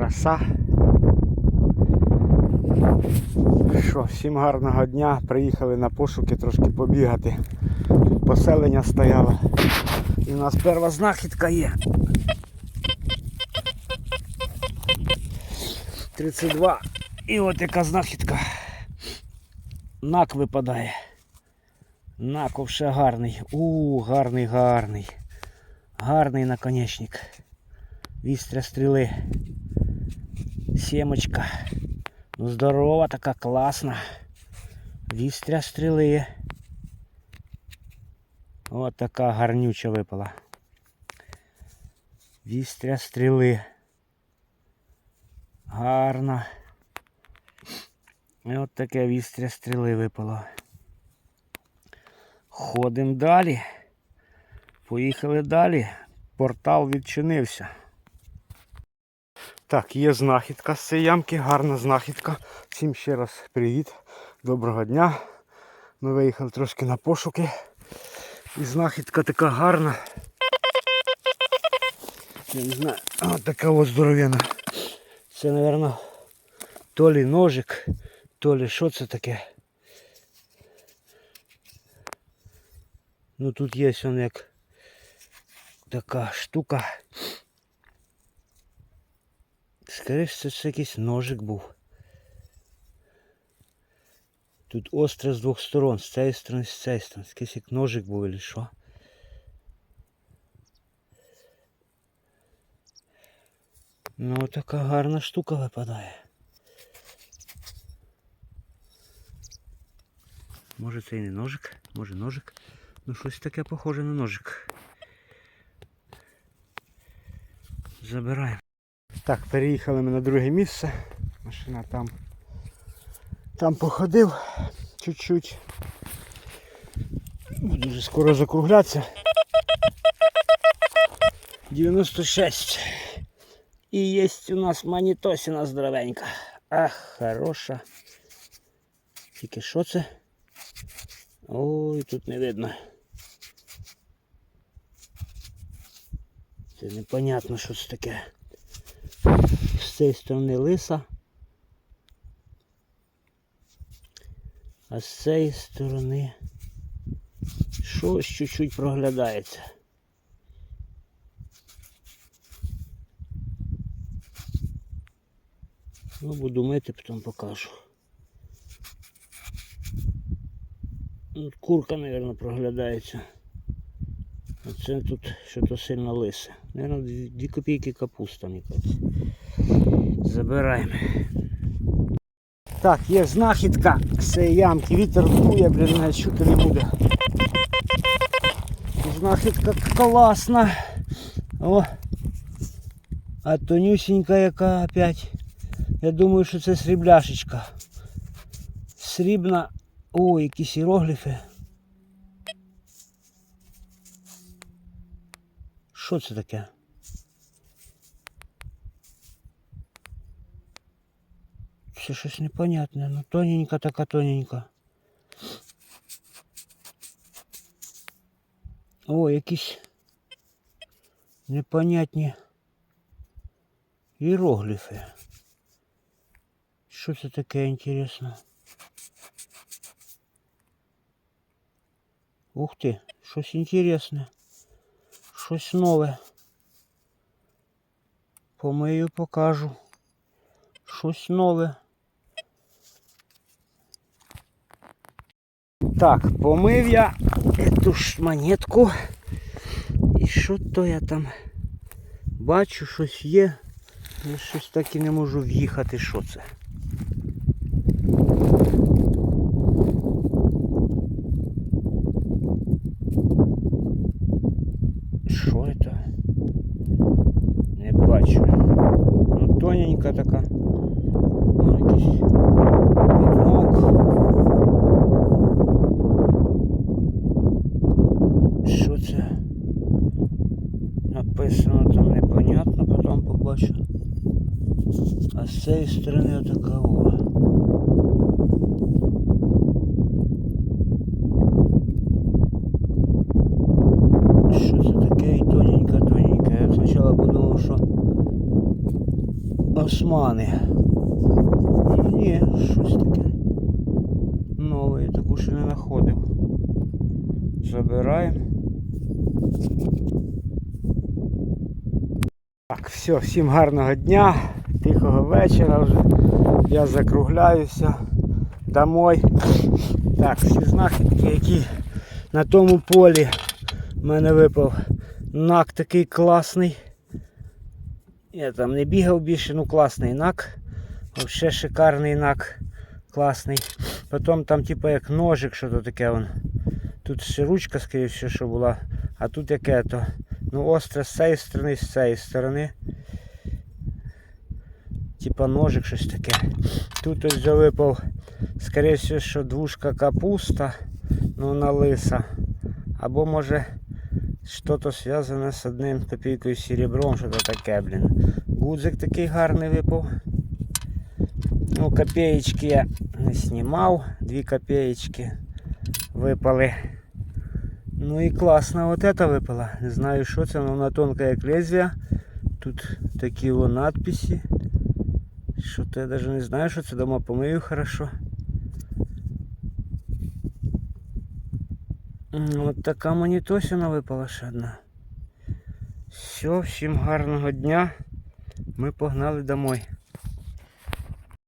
Краса. Що, всім гарного дня. Приїхали на пошуки трошки побігати. Тут поселення стояло. І у нас перша знахідка є. 32. І от яка знахідка. Нак випадає. Нак ще гарний. У, гарний, гарний. Гарний наконечник. Вістря стріли. Сімочка. Ну здорова така, класна. Вістря стріли. От така гарнюча випала. Вістря стріли. Гарна. І от таке вістря стріли випало. Ходимо далі. Поїхали далі. Портал відчинився. Так, є знахідка з цієї ямки, гарна знахідка. Всім ще раз привіт, доброго дня. Ми виїхали трошки на пошуки. І знахідка така гарна. Я не знаю, ось така ось здоров'яна. Це, мабуть, то лі ножик, то лі що це таке. Ну тут є он як така штука. Скоріше це якийсь ножик був. Тут остро з двох сторон, з цієї сторони, з цієї сторони. Якийсь як ножик був или що. Ну така гарна штука випадає. Може це і не ножик, може ножик. Ну щось таке похоже на ножик. Забираємо. Так, переїхали ми на друге місце. Машина там. Там походив чуть-чуть. Буду вже скоро закруглятися. 96. І є у нас манітосіна здоровенька. Ах, хороша. Тільки що це? Ой, тут не видно. Це непонятно, що це таке. З цієї сторони лиса. А з цієї сторони щось чуть-чуть проглядається. Ну, буду мити, потім покажу. Курка, мабуть, проглядається. Це тут щось сильно лисе. Наверно, дві, дві копійки капуста, мені. Забираємо. Так, є знахідка з цієї ямки. Вітер дує, блін, навіть чути не буде. Знахідка класна. О! А тонюсенька яка опять. Я думаю, що це срібляшечка. Срібна. О, якісь іерогліфи. Що це таке? Це щось непонятне, ну тоненька така тоненька. О, якісь непонятні іерогліфи. Що це таке інтересно? Ух ти, щось інтересне. Щось нове. Помию, покажу. Щось нове. Так, помив я эту ж монетку. І що то я там бачу, щось є. Я щось так і не можу в'їхати, що це. Що це? Не бачу. Ну, тоненька така. Ну, якийсь вінок. Що це? Написано там непонятно, потім побачу. А з цієї сторони отака о. Що це таке і тоненька. Я спочатку подумав, що Османи. Ні, щось таке. Нове, я таку ще не знаходив. Забираємо. Так, все, всім гарного дня, тихого вечора вже. Я закругляюся домой. Так, всі знахідки, які на тому полі в мене випав нак такий класний. Я там не бігав більше, ну класний нак. Взагалі шикарний нак. Класний. Потім там типу як ножик, що то таке вон. Тут ще ручка, скоріше, що була. А тут яке то. Ну остре з цієї сторони, з цієї сторони. Типа ножик щось таке. Тут ось вже випав, скоріше, що двушка капуста, ну вона лиса. Або може що-то зв'язане з одним копійкою серебром, що то таке, блін. Гудзик такий гарний випав. Ну, копеечки я не знімав, дві копеечки випали. Ну і класно вот это випала. Не знаю що це, але вона тонка як лезвія. Тут такі о надписи. Що то я навіть не знаю, що це дома помию хорошо. От така мені точно випала ще одна. Все, всім гарного дня. Ми погнали домой.